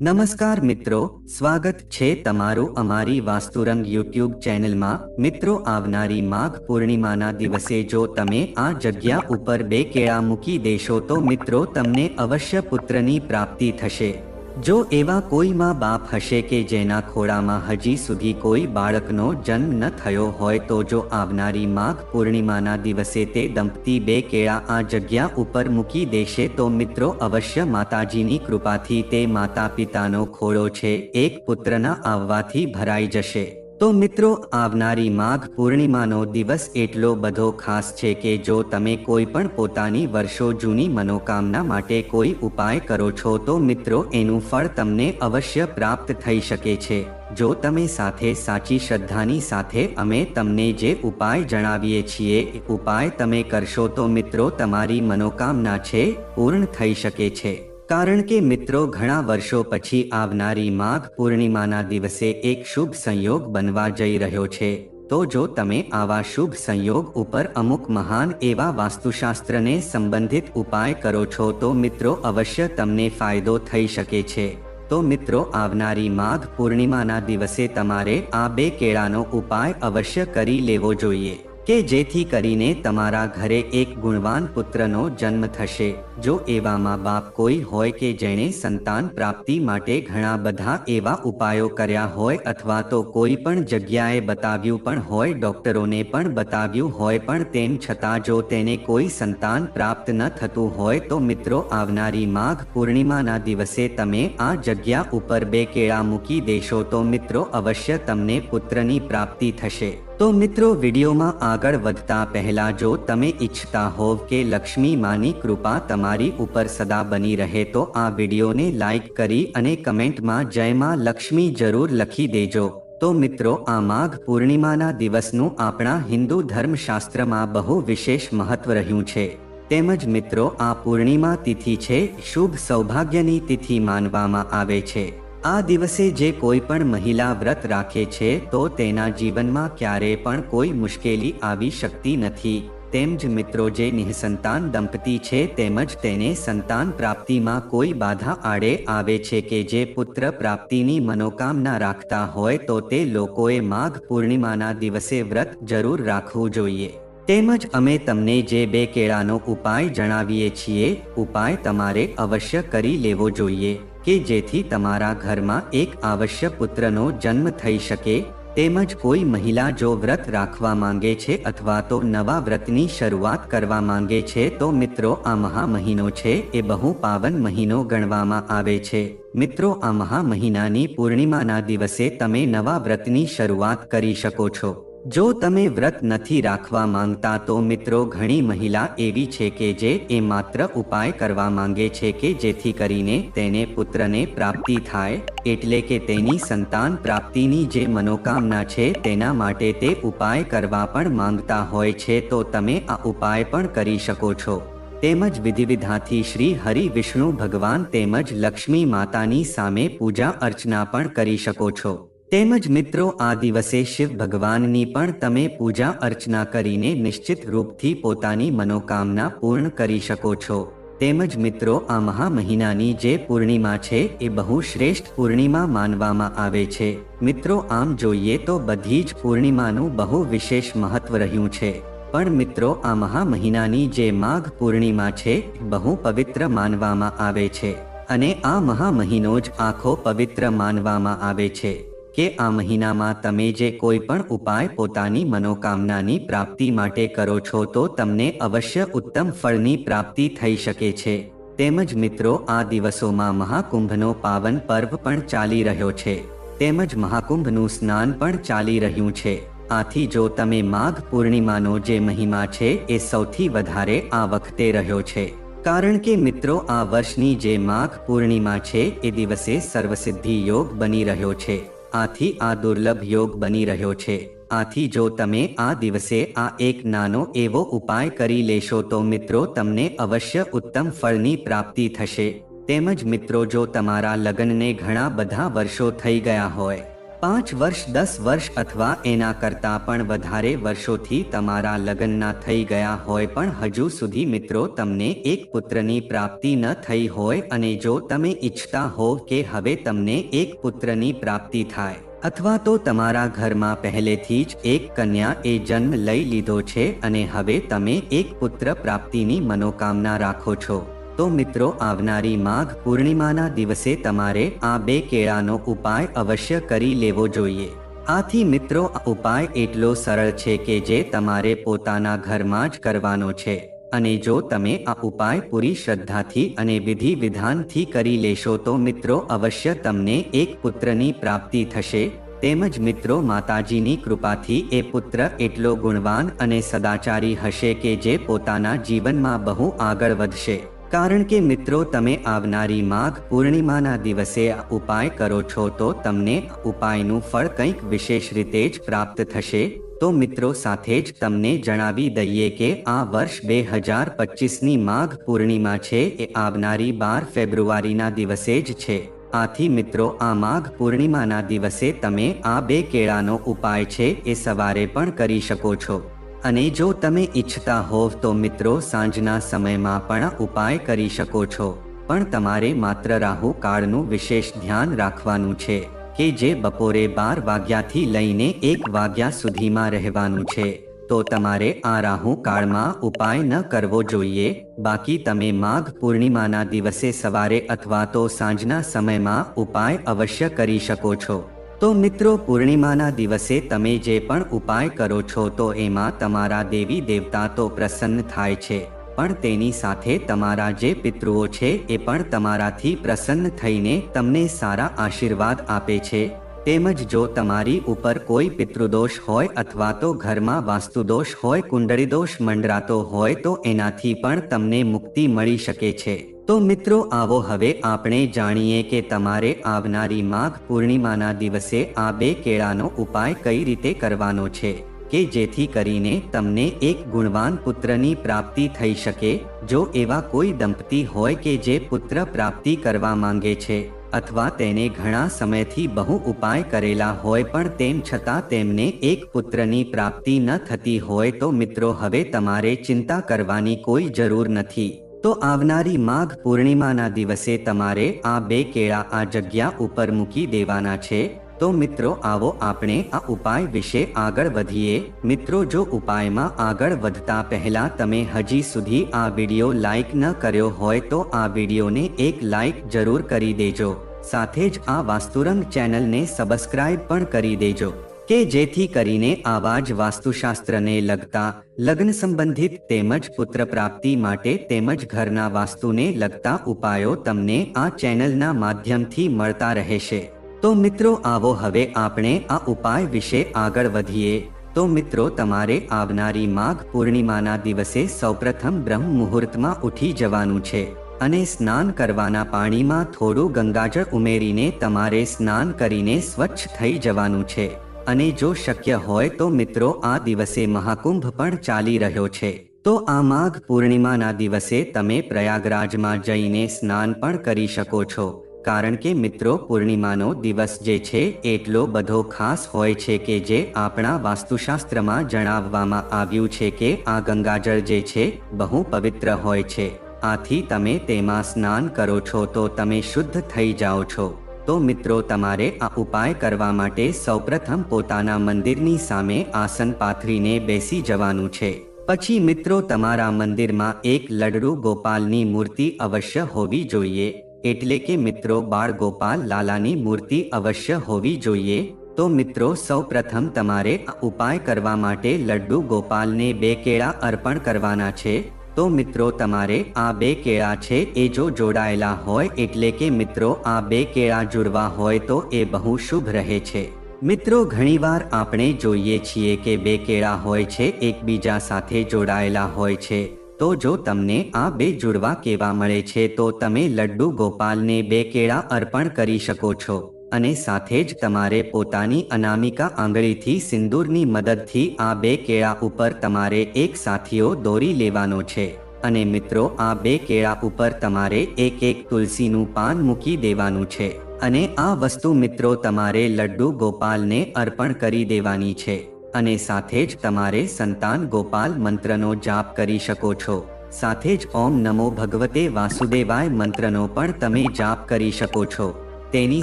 નમસ્કાર મિત્રો, સ્વાગત છે તમારું અમારી વાસ્તુરંગ યુટ્યુબ ચેનલમાં. મિત્રો, આવનારી માઘ પૂર્ણિમાના દિવસે જો તમે આ જગ્યા ઉપર બે કેળા મૂકી દેશો તો મિત્રો, તમને અવશ્ય પુત્રની પ્રાપ્તિ થશે. જો એવા કોઈ માં બાપ હશે કે જેના ખોળામાં હજી સુધી કોઈ બાળકનો જન્મ ન થયો હોય, તો જો આવનારી માઘ પૂર્ણિમાના દિવસે તે દંપતી બે કેળા આ જગ્યા ઉપર મૂકી દેશે, તો મિત્રો અવશ્ય માતાજીની કૃપાથી તે માતા પિતાનો ખોળો છે, એક પુત્રના આવવાથી ભરાઈ જશે. તો મિત્રો, આવનારી માઘ પૂર્ણિમાનો દિવસ એટલો બધો ખાસ છે કે જો તમે કોઈ પણ પોતાની વર્ષો જૂની મનોકામના માટે કોઈ ઉપાય કરો છો, તો મિત્રો, એનું ફળ તમને અવશ્ય પ્રાપ્ત થઈ શકે છે. જો તમે સાથે સાચી શ્રદ્ધાની સાથે અમે તમને જે ઉપાય જણાવીએ છીએ, એ ઉપાય તમે કરશો તો મિત્રો, તમારી મનોકામના છે, પૂર્ણ થઈ શકે છે. કારણ કે મિત્રો, ઘણા વર્ષો પછી આવનારી માઘ પૂર્ણિમાના દિવસે એક શુભ સંયોગ બનવા જઈ રહ્યો છે. તો જો તમે આવા શુભ સંયોગ ઉપર અમુક મહાન એવા વાસ્તુશાસ્ત્રને સંબંધિત ઉપાય કરો છો, તો મિત્રો, અવશ્ય તમને ફાયદો થઈ શકે છે. તો મિત્રો, આવનારી માઘ પૂર્ણિમાના દિવસે તમારે આ બે કેળાનો ઉપાય અવશ્ય કરી લેવો જોઈએ. કે જેથી કરીને તમારા ઘરે એક ગુણવાન પુત્રનો જન્મ થશે, જો એવામાં બાપ કોઈ હોય કે જેણે સંતાન પ્રાપ્તિ માટે ઘણા બધા એવા ઉપાયો કર્યા હોય અથવા તો કોઈ પણ જગ્યાએ બતાવ્યું પણ હોય, ડોક્ટરોને પણ બતાવ્યું હોય, પણ તેમ છતાં જો તેને કોઈ સંતાન પ્રાપ્ત ન થતું હોય, તો મિત્રો આવનારી માઘ પૂર્ણિમાના દિવસે તમે આ જગ્યા ઉપર બે કેળા મૂકી દેશો, તો મિત્રો અવશ્ય તમને પુત્રની પ્રાપ્તિ થશે. તો મિત્રો, વિડીયોમાં આગળ વધતા પહેલા જો તમે ઈચ્છતા હોવ કે લક્ષ્મી માની કૃપા તમારી ઉપર સદા બની રહે, તો આ વિડીયોને લાઈક કરી અને કમેન્ટમાં જય માં લક્ષ્મી જરૂર લખી દેજો. તો મિત્રો, આ માઘ પૂર્ણિમાના દિવસનું આપણા હિન્દુ ધર્મશાસ્ત્રમાં બહુ વિશેષ મહત્વ રહ્યું છે. તેમજ મિત્રો, આ પૂર્ણિમા તિથિ છે, શુભ સૌભાગ્યની તિથિ માનવામાં આવે છે. આ દિવસે જે કોઈ પણ મહિલા વ્રત રાખે છે, તો તેના જીવનમાં ક્યારે પણ કોઈ મુશ્કેલી આવી શકતી નથી. તેમ જ મિત્રો, જે નિઃસંતાન દંપતી છે, તેમજ તેને સંતાન પ્રાપ્તિમાં કોઈ બાધા આડે આવે છે કે જે પુત્ર પ્રાપ્તિની મનોકામના રાખતા હોય, તો તે લોકોએ માઘ પૂર્ણિમાના દિવસે વ્રત જરૂર રાખવું જોઈએ. તેમજ અમે તમને જે બે કેળાનો ઉપાય જણાવીએ છીએ, ઉપાય તમારે અવશ્ય કરી લેવો જોઈએ. કે જેથી તમારા ઘરમાં એક આવશ્ય પુત્રનો જન્મ થઈ શકે, તેમજ કોઈ મહિલા જો વ્રત રાખવા માંગે છે અથવા તો નવા વ્રતની શરૂઆત કરવા માંગે છે, તો મિત્રો આ મહા મહિનો છે એ બહુ પાવન મહિનો ગણવામાં આવે છે. મિત્રો આ મહા મહિનાની પૂર્ણિમાના દિવસે તમે નવા વ્રતની શરૂઆત કરી શકો છો. જો તમે વ્રત નથી રાખવા માંગતા તો મિત્રો ઘણી મહિલા એવી છે કે જે એ માત્ર ઉપાય કરવા માંગે છે કે જેથી કરીને તેને પુત્રને પ્રાપ્તિ થાય, એટલે કે તેની સંતાન પ્રાપ્તિની જે મનોકામના છે તેના માટે તે ઉપાય કરવા પણ માંગતા હોય છે તો તમે આ ઉપાય પણ કરી શકો છો. તેમજ વિધિવિધાથી શ્રી હરિ વિષ્ણુ ભગવાન તેમજ લક્ષ્મી માતાની સામે પૂજા અર્ચના પણ કરી શકો છો. તેમજ મિત્રો, આ દિવસે શિવ ભગવાનની પણ તમે પૂજા અર્ચના કરીને નિશ્ચિત રૂપથી પોતાની મનોકામના પૂર્ણ કરી શકો છો. તેમજ મિત્રો, આ મહા મહિનાની જે પૂર્ણિમા છે, એ બહુ શ્રેષ્ઠ પૂર્ણિમા માનવામાં આવે છે. મિત્રો, આમ જોઈએ તો બધી જ પૂર્ણિમાનું બહુ વિશેષ મહત્વ રહ્યું છે. પણ મિત્રો, આ મહા મહિનાની જે માઘ પૂર્ણિમા છે, બહુ પવિત્ર માનવામાં આવે છે. અને આ મહા મહિનો જ આખો પવિત્ર માનવામાં આવે છે. કે આ મહિનામાં તમે જે કોઈ પણ ઉપાય પોતાની મનોકામનાની પ્રાપ્તિ માટે કરો છો તો તમને અવશ્ય ઉત્તમ ફળની પ્રાપ્તિ થઈ શકે છે. તેમજ મિત્રો, આ દિવસોમાં મહાકુંભનો પાવન પર્વ પણ ચાલી રહ્યો છે. તેમજ મહાકુંભનું સ્નાન પણ ચાલી રહ્યું છે. આથી જો તમે માઘ પૂર્ણિમાનો જે મહિમા છે એ સૌથી વધારે આ વખતે રહ્યો છે. કારણ કે મિત્રો, આ વર્ષની જે માઘ પૂર્ણિમા છે એ દિવસે સર્વસિદ્ધિ યોગ બની રહ્યો છે. આથી આ દુર્લભ યોગ બની રહ્યો છે. આથી જો તમે આ દિવસે આ એક નાનો એવો ઉપાય કરી લેશો તો મિત્રો તમને અવશ્ય ઉત્તમ ફળની પ્રાપ્તિ થશે. તેમજ મિત્રો જો તમારા લગ્નને ઘણા બધા વર્ષો થઈ ગયા હોય પાંચ વર્ષ, દસ વર્ષ અથવા એના કરતાં પણ વધારે વર્ષોથી તમારા લગ્નના થઈ ગયા હોય પણ હજુ સુધી મિત્રો તમને એક પુત્રની પ્રાપ્તિ ન થઈ હોય અને જો તમે ઈચ્છતા હો કે હવે તમને એક પુત્રની પ્રાપ્તિ થાય, અથવા તો તમારા ઘરમાં પહેલેથી જ એક કન્યા એ જન્મ લઈ લીધો છે અને હવે તમે એક પુત્ર પ્રાપ્તિની મનોકામના રાખો છો. તો મિત્રો, આવનારી માઘ પૂર્ણિમાના દિવસે તમારે આ બે કેળાનો ઉપાય અવશ્ય કરી લેવો જોઈએ. આથી મિત્રો, આ ઉપાય એટલો સરળ છે કે જે તમારે પોતાના ઘરમાં જ કરવાનો છે. અને જો તમે આ ઉપાય પૂરી શ્રદ્ધાથી અને વિધિ વિધાનથી કરી લેશો તો મિત્રો, અવશ્ય તમને એક પુત્રની પ્રાપ્તિ થશે. તેમજ મિત્રો, માતાજીની કૃપાથી એ પુત્ર એટલો ગુણવાન અને સદાચારી હશે કે જે પોતાના જીવનમાં બહુ આગળ વધશે. કારણ કે મિત્રો, તમે આવનારી માઘ પૂર્ણિમાના દિવસે ઉપાય કરો છો, તો તમને ઉપાયનું ફળ કંઈક વિશેષ રીતે જ પ્રાપ્ત થશે. તો મિત્રો, સાથે જ તમને જણાવી દઈએ કે આ વર્ષ બે હજાર પચીસની માઘ પૂર્ણિમા છે, એ આવનારી બાર ફેબ્રુઆરીના દિવસે જ છે. આથી મિત્રો, આ માઘ પૂર્ણિમાના દિવસે તમે આ બે કેળાનો ઉપાય છે, એ સવારે પણ કરી શકો છો. અને જો તમે ઈચ્છતા હોવ તો મિત્રો સાંજના સમયમાં પણ ઉપાય કરી શકો છો. પણ તમારે માત્ર રાહુ કાળનું વિશેષ ધ્યાન રાખવાનું છે, કે જે બપોરે બાર વાગ્યાથી લઈને એક વાગ્યા સુધીમાં રહેવાનું છે. તો તમારે આ રાહુ કાળમાં ઉપાય ન કરવો જોઈએ. બાકી તમે માઘ પૂર્ણિમાના દિવસે સવારે અથવા તો સાંજના સમયમાં ઉપાય અવશ્ય કરી શકો છો. તો મિત્રો, પૂર્ણિમાના દિવસે તમે જે પણ ઉપાય કરો છો, તો એમાં તમારા દેવી દેવતા તો પ્રસન્ન થાય છે. પણ તેની સાથે તમારા જે પિતૃઓ છે, એ પણ તમારાથી પ્રસન્ન થઈને તમને સારા આશીર્વાદ આપે છે. તેમજ જો તમારી ઉપર કોઈ પિતૃદોષ હોય અથવા તો ઘરમાં વાસ્તુદોષ હોય, કુંડળીદોષ મંડરાતો હોય, તો એનાથી પણ તમને મુક્તિ મળી શકે છે. તો મિત્રો આવો હવે આપણે જાણીએ કે તમારે આવનારી માઘ પૂર્ણિમાના દિવસે આ બે કેળાનો ઉપાય કઈ રીતે કરવાનો છે, કે જેથી કરીને તમને એક ગુણવાન પુત્રની પ્રાપ્તિ થઈ શકે, જો એવા કોઈ દંપતી હોય કે જે પુત્ર પ્રાપ્તિ કરવા માંગે છે, અથવા તેને ઘણા સમયથી બહુ ઉપાય કરેલા હોય પણ તેમ છતાં તેમને એક પુત્રની પ્રાપ્તિ ન થતી હોય તો મિત્રો હવે તમારે ચિંતા કરવાની કોઈ જરૂર નથી. તો આવનારી માઘ પૂર્ણિમાના દિવસે તમારે આ બે કેળા આ જગ્યા ઉપર મૂકી દેવાના છે. તો મિત્રો, આવો આપણે આ ઉપાય વિશે આગળ વધીએ. મિત્રો, જો ઉપાયમાં આગળ વધતા પહેલા તમે હજી સુધી આ વીડિયો લાઈક ન કર્યો હોય તો આ વિડીયોને એક લાઈક જરૂર કરી દેજો. સાથે જ આ વાસ્તુરંગ ચેનલને સબસ્ક્રાઇબ પણ કરી દેજો. કે જેથી કરીને આવા જ વાસ્તુશાસ્ત્રને લગતા લગ્ન સંબંધિત તેમજ પુત્ર પ્રાપ્તિ માટે તેમજ ઘરના વાસ્તુને લગતા ઉપાયો તમને આ ચેનલના માધ્યમથી મળતા રહેશે. તો મિત્રો આવો હવે આપણે આ ઉપાય વિશે આગળ વધીએ. તો મિત્રો તમારે આવનારી માઘ પૂર્ણિમાના દિવસે સૌપ્રથમ બ્રહ્મ મુહૂર્તમાં ઉઠી જવાનું છે અને સ્નાન કરવાના પાણીમાં થોડું ગંગાજળ ઉમેરીને તમારે સ્નાન કરીને સ્વચ્છ થઈ જવાનું છે. અને જો શક્ય હોય તો મિત્રો, આ દિવસે મહાકુંભ પણ ચાલી રહ્યો છે. તો આ માઘ પૂર્ણિમાના દિવસે તમે પ્રયાગરાજમાં જઈને સ્નાન પણ કરી શકો છો. કારણ કે મિત્રો, પૂર્ણિમાનો દિવસ જે છે, એટલો બધો ખાસ હોય છે કે જે આપણા વાસ્તુશાસ્ત્રમાં જણાવવામાં આવ્યું છે કે આ ગંગાજળ જે છે, બહુ પવિત્ર હોય છે. આથી તમે તેમાં સ્નાન કરો છો તો તમે શુદ્ધ થઈ જાઓ છો. તો મિત્રો, તમારે આ ઉપાય કરવા માટે સૌપ્રથમ પોતાના મંદિરની સામે આસન પાથરીને બેસી જવાનું છે. પછી મિત્રો, તમારા મંદિરમાં એક લડડુ ગોપાલની મૂર્તિ અવશ્ય હોવી જોઈએ. એટલે કે મિત્રો, બાળ ગોપાલ લાલાની મૂર્તિ અવશ્ય હોવી જોઈએ. તો મિત્રો સૌ પ્રથમ તમારે આ ઉપાય કરવા માટે લડ્ડુ ગોપાલને બે કેળા અર્પણ કરવાના છે. તો મિત્રો તમારે આ બે કેળા છે એ જો જોડાયેલા હોય એટલે કે મિત્રો આ બે કેળા જોડવા હોય તો એ બહુ શુભ રહે છે. મિત્રો ઘણીવાર આપણે જોઈએ છીએ કે બે કેળા હોય છે એકબીજા સાથે જોડાયેલા હોય છે. તો જો તમને આ બે જોડવા કેવા મળે છે તો તમે લડ્ડુ ગોપાલને બે કેળા અર્પણ કરી શકો છો. અને સાથે જ તમારે પોતાની અનામિકા આંગળીથી સિંદૂરની મદદથી આ બે કેળા ઉપર તમારે એક સાથીઓ દોરી લેવાનો છે. અને મિત્રો, આ બે કેળા ઉપર તમારે એક એક તુલસીનું પાન મૂકી દેવાનું છે. અને આ વસ્તુ મિત્રો તમારે લડ્ડુ ગોપાલને અર્પણ કરી દેવાની છે. અને સાથે જ તમારે સંતાન ગોપાલ મંત્રનો જાપ કરી શકો છો. સાથે જ ઓમ નમો ભગવતે વાસુદેવાય મંત્રનો પણ તમે જાપ કરી શકો છો. તેની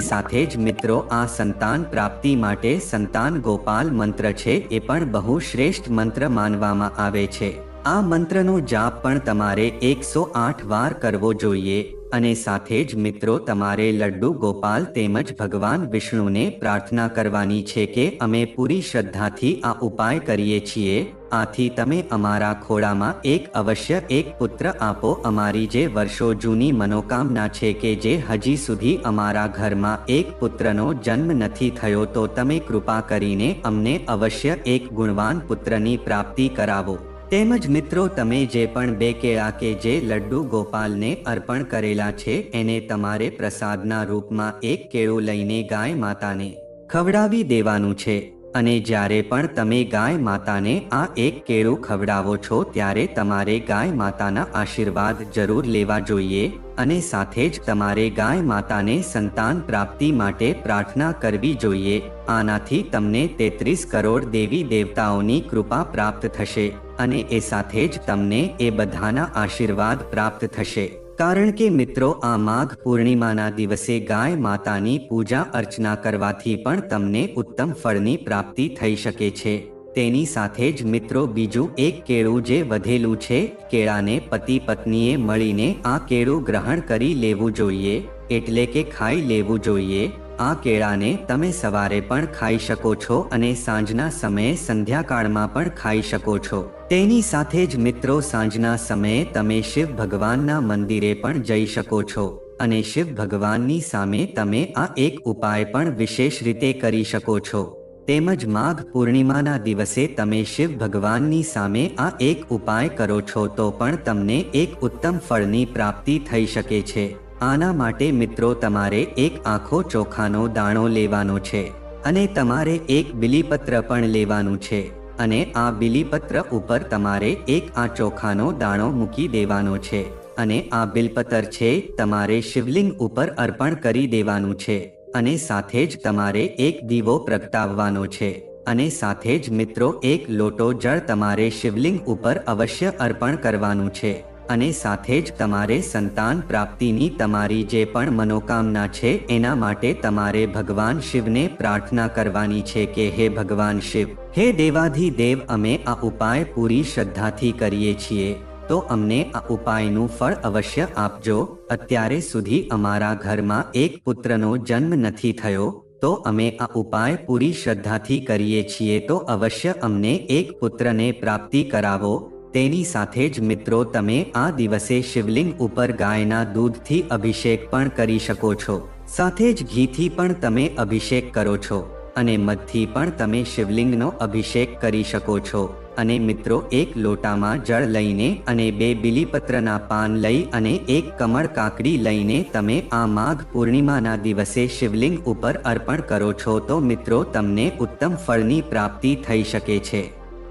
સાથે જ મિત્રો, આ સંતાન પ્રાપ્તિ માટે સંતાન ગોપાલ મંત્ર છે, એ પણ બહુ શ્રેષ્ઠ મંત્ર માનવામાં આવે છે. આ મંત્રનો જાપ પણ તમારે એકસો આઠ વાર કરવો જોઈએ. અને સાથે જ મિત્રો, તમારે લડ્ડુ ગોપાલ તેમજ ભગવાન વિષ્ણુને પ્રાર્થના કરવાની છે કે અમે પૂરી શ્રદ્ધાથી આ ઉપાય કરીએ છીએ. આથી તમે અમારા ખોળામાં એક અવશ્ય એક પુત્ર આપો. અમારી જે વર્ષો જૂની મનોકામના છે કે જે હજી સુધી અમારા ઘરમાં એક પુત્રનો જન્મ નથી થયો, તો તમે કૃપા કરીને અમને અવશ્ય એક ગુણવાન પુત્રની પ્રાપ્તિ કરાવો. તેમજ મિત્રો, તમે જે પણ બે કેળા કે જે લડ્ડુ ગોપાલને અર્પણ કરેલા છે, એને તમારે પ્રસાદના રૂપમાં એક કેળું લઈને ગાય માતાને ખવડાવી દેવાનું છે. અને જ્યારે પણ તમે ગાય માતાને આ એક કેળું ખવડાવો છો, ત્યારે તમારે ગાય માતાના આશીર્વાદ જરૂર લેવા જોઈએ અને સાથે જ તમારે ગાય માતાને સંતાન પ્રાપ્તિ માટે પ્રાર્થના કરવી જોઈએ. આનાથી તમને તેત્રીસ કરોડ દેવી દેવતાઓની કૃપા પ્રાપ્ત થશે. અને એ સાથે જ તમને એ બધાના આશીર્વાદ પ્રાપ્ત થશે. કારણ કે મિત્રો, આ માઘ પૂર્ણિમાના દિવસે ગાય માતાની પૂજા અર્ચના કરવાથી પણ તમને ઉત્તમ ફળની પ્રાપ્તિ થઈ શકે છે. તેની સાથે જ મિત્રો, બીજું એક કેળું જે વધેલું છે, કેળાને પતિ પત્નીએ મળીને આ કેળું ગ્રહણ કરી લેવું જોઈએ. એટલે કે ખાઈ લેવું જોઈએ. આ કેળાને તમે સવારે પણ ખાઈ શકો છો અને સાંજના સમયે સંધ્યાકાળમાં પણ ખાઈ શકો છો. તેની સાથે જ મિત્રો, સાંજના સમયે તમે શિવ ભગવાનના મંદિરે પણ જઈ શકો છો અને શિવ ભગવાનની સામે તમે આ એક ઉપાય પણ વિશેષ રીતે કરી શકો છો. તેમજ માઘ પૂર્ણિમાના દિવસે તમે શિવ ભગવાનની સામે આ એક ઉપાય કરો છો તો પણ તમને એક ઉત્તમ ફળની પ્રાપ્તિ થઈ શકે છે. આના માટે મિત્રો તમારે એક આખો ચોખાનો દાણો લેવાનો છે અને તમારે એક બિલીપત્ર પણ લેવાનું છે અને આ બિલીપત્ર ઉપર તમારે એક આ ચોખાનો દાણો મૂકી દેવાનો છે અને આ બિલપત્ર છે તમારે શિવલિંગ ઉપર અર્પણ કરી દેવાનું છે અને સાથે જ તમારે એક દીવો પ્રગટાવવાનો છે અને સાથે જ મિત્રો એક લોટો જળ તમારે શિવલિંગ ઉપર અવશ્ય અર્પણ કરવાનું છે. અને સાથે જ તમારે સંતાન પ્રાપ્તિની તમારી જે પણ મનોકામના છે, એના માટે તમારે ભગવાન શિવને પ્રાર્થના કરવાની છે કે, હે ભગવાન શિવ, હે દેવાધી દેવ અમે આ ઉપાય પૂરી શ્રદ્ધાથી કરીએ છીએ. તો અમને આ ઉપાયનું ફળ અવશ્ય આપજો. અત્યારે સુધી અમારા ઘરમાં એક પુત્રનો જન્મ નથી થયો, તો અમે આ ઉપાય પૂરી શ્રદ્ધાથી કરીએ છીએ. તો અવશ્ય અમને એક પુત્રને પ્રાપ્તિ કરાવો. તેની સાથે જ મિત્રો તમે આ દિવસે શિવલિંગ ઉપર ગાયના દૂધથી અભિષેક પણ કરી શકો છો. સાથે જ ઘીથી પણ તમે અભિષેક કરો છો અને મધથી પણ તમે શિવલિંગનો અભિષેક કરી શકો છો. અને મિત્રો એક લોટામાં જળ લઈને અને બે બિલીપત્રના પાન લઈ અને એક કમળ કાકડી લઈને તમે આ માઘ પૂર્ણિમાના દિવસે શિવલિંગ ઉપર અર્પણ કરો છો તો મિત્રો તમને ઉત્તમ ફળની પ્રાપ્તિ થઈ શકે છે.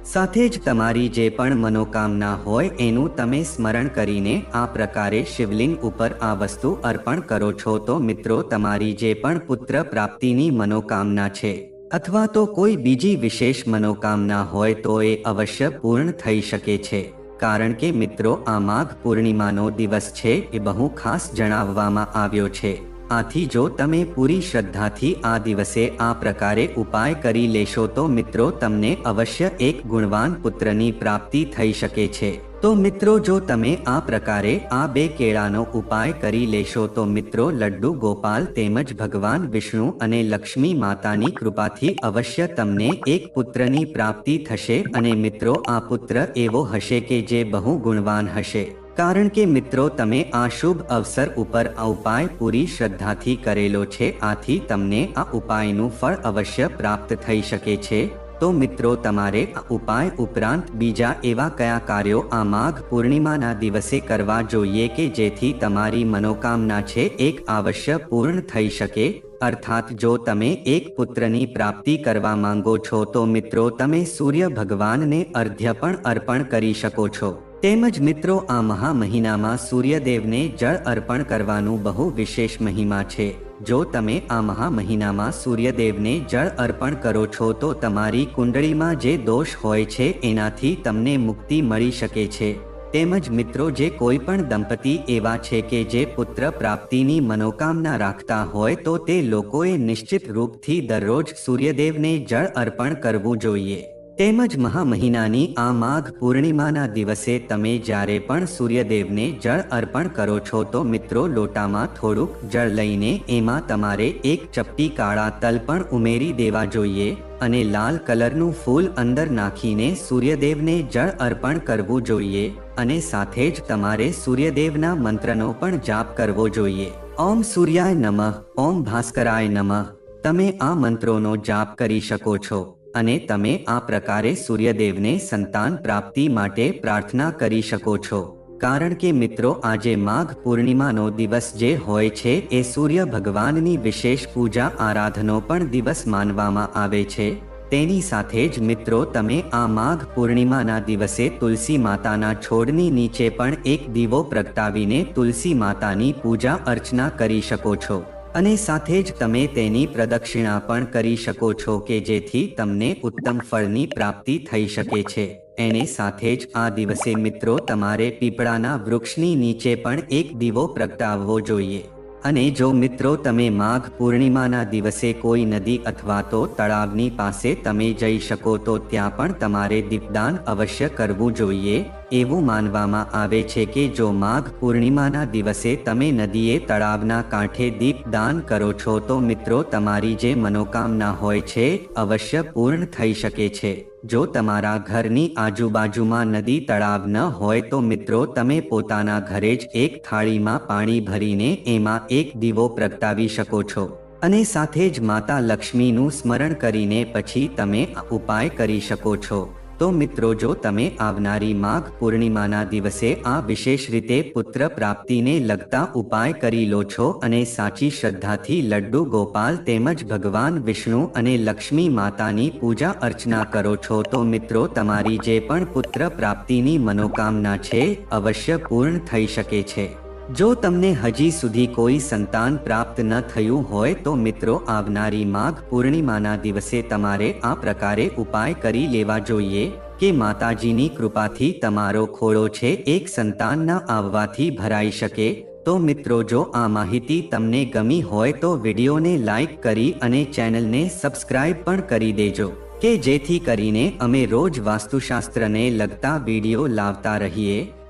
સાથે જ તમારી જે પણ મનોકામના હોય એનું તમે સ્મરણ કરીને આ પ્રકારે શિવલિંગ ઉપર આ વસ્તુ અર્પણ કરો છો તો મિત્રો તમારી જે પણ પુત્ર પ્રાપ્તિની મનોકામના છે, અથવા તો કોઈ બીજી વિશેષ મનોકામના હોય તો એ અવશ્ય પૂર્ણ થઈ શકે છે. કારણ કે મિત્રો આ માઘ પૂર્ણિમાનો દિવસ છે એ બહુ ખાસ જણાવવામાં આવ્યો છે. આથી જો તમે પૂરી શ્રદ્ધાથી આ દિવસે આ પ્રકારે ઉપાય કરી લેશો તો મિત્રો તમને અવશ્ય એક ગુણવાન પુત્રની પ્રાપ્તિ થઈ શકે છે. તો મિત્રો જો તમે આ પ્રકારે આ બે કેળાનો ઉપાય કરી લેશો તો મિત્રો લડ્ડુ ગોપાલ તેમજ ભગવાન વિષ્ણુ અને લક્ષ્મી માતાની કૃપાથી અવશ્ય તમને એક પુત્રની પ્રાપ્તિ થશે અને મિત્રો આ પુત્ર એવો હશે કે જે બહુ ગુણવાન હશે. કારણ કે મિત્રો, તમે આ શુભ અવસર ઉપર આ ઉપાય પૂરી શ્રદ્ધાથી કરેલો છે, આથી તમને આ ઉપાયનું ફળ અવશ્ય પ્રાપ્ત થઈ શકે છે. તો મિત્રો, તમારે આ ઉપાય ઉપરાંત બીજા એવા કયા કાર્યો આ માઘ પૂર્ણિમાના દિવસે કરવા જોઈએ કે જેથી તમારી મનોકામના છે, એક અવશ્ય પૂર્ણ થઈ શકે? અર્થાત જો તમે એક પુત્રની પ્રાપ્તિ કરવા માંગો છો, તો મિત્રો, તમે સૂર્ય ભગવાનને અર્ધ્ય પણ અર્પણ કરી શકો છો. તેમજ મિત્રો, આ મહા મહિનામાં સૂર્યદેવને જળ અર્પણ કરવાનું બહુ વિશેષ મહિમા છે. જો તમે આ મહા મહિનામાં સૂર્યદેવને જળ અર્પણ કરો છો, તો તમારી કુંડળીમાં જે દોષ હોય છે, એનાથી તમને મુક્તિ મળી શકે છે. તેમજ મિત્રો, જે કોઈ પણ દંપતી એવા છે કે જે પુત્ર પ્રાપ્તિની મનોકામના રાખતા હોય, તો તે લોકોએ નિશ્ચિત રૂપથી દરરોજ સૂર્યદેવને જળ અર્પણ કરવું જોઈએ. તેમજ મહા મહિનાની આ માઘ પૂર્ણિમાના દિવસે તમે જ્યારે પણ સૂર્યદેવને જળ અર્પણ કરો છો તો મિત્રો લોટામાં થોડુંક જળ લઈને એમાં તમારે એક ચપટી કાળા તલ પણ ઉમેરી દેવા જોઈએ અને લાલ કલરનું ફૂલ અંદર નાખીને સૂર્યદેવને જળ અર્પણ કરવું જોઈએ અને સાથે જ તમારે સૂર્યદેવના મંત્રનો પણ જાપ કરવો જોઈએ. ઓમ સૂર્યાય નમઃ, ઓમ ભાસ્કરાય નમઃ. તમે આ મંત્રોનો જાપ કરી શકો છો. અને તમે આ પ્રકારે સૂર્યદેવને સંતાન પ્રાપ્તિ માટે પ્રાર્થના કરી શકો છો. કારણ કે મિત્રો, આજે માઘ પૂર્ણિમાનો દિવસ જે હોય છે, એ સૂર્ય ભગવાનની વિશેષ પૂજા આરાધનો પણ દિવસ માનવામાં આવે છે. તેની સાથે જ મિત્રો, તમે આ માઘ પૂર્ણિમાના દિવસે તુલસી માતાના છોડની નીચે પણ એક દીવો પ્રગટાવીને તુલસી માતાની પૂજા અર્ચના કરી શકો છો. અને સાથે જ તમે તેની પ્રદક્ષિણા પણ કરી શકો છો કે જેથી તમને ઉત્તમ ફળની પ્રાપ્તિ થઈ શકે છે. એને સાથે જ આ દિવસે મિત્રો તમારે પીપળાના વૃક્ષની નીચે પણ એક દીવો પ્રગટાવવો જોઈએ. અને જો મિત્રો તમે માઘ પૂર્ણિમાના દિવસે કોઈ નદી અથવા તો તળાવની પાસે તમે જઈ શકો તો ત્યાં પણ તમારે દીપદાન અવશ્ય કરવું જોઈએ. એવું માનવામાં આવે છે કે જો માઘ પૂર્ણિમાના દિવસે તમે નદીએ તળાવના કાંઠે દીપદાન કરો છો તો મિત્રો તમારી જે મનોકામના હોય છે અવશ્ય પૂર્ણ થઈ શકે છે. જો તમારા ઘરની આજુબાજુમાં નદી તળાવ ન હોય તો મિત્રો તમે પોતાના ઘરે જ એક થાળીમાં પાણી ભરીને એમાં એક દીવો પ્રગટાવી શકો છો. અને સાથે જ માતા લક્ષ્મીનું સ્મરણ કરીને પછી તમે ઉપાય કરી શકો છો. તો મિત્રો જો તમે આવનારી માઘ પૂર્ણિમાના દિવસે આ વિશેષ રીતે પુત્ર પ્રાપ્તિને લગતા ઉપાય કરી લો છો અને સાચી શ્રદ્ધાથી લડ્ડુ ગોપાલ તેમજ ભગવાન વિષ્ણુ અને લક્ષ્મી માતાની પૂજા અર્ચના કરો છો તો મિત્રો તમારી જે પણ પુત્ર પ્રાપ્તિની મનોકામના છે, અવશ્ય પૂર્ણ થઈ શકે છે. જો તમને હજી સુધી કોઈ સંતાન પ્રાપ્ત ન થયું હોય તો મિત્રો, આવનારી માઘ પૂર્ણિમાના દિવસે તમારે આ પ્રકારે ઉપાય કરી લેવા જોઈએ કે માતાજીની કૃપાથી તમારો ખોળો છે એક સંતાનના આવવાથી ભરાઈ શકે. તો મિત્રો, જો આ માહિતી તમને ગમી હોય તો વિડીયોને લાઈક કરી અને ચેનલને સબસ્ક્રાઇબ પણ કરી દેજો, કે જેથી કરીને અમે રોજ વાસ્તુશાસ્ત્રને લગતા વીડિયો લાવતા રહીએ.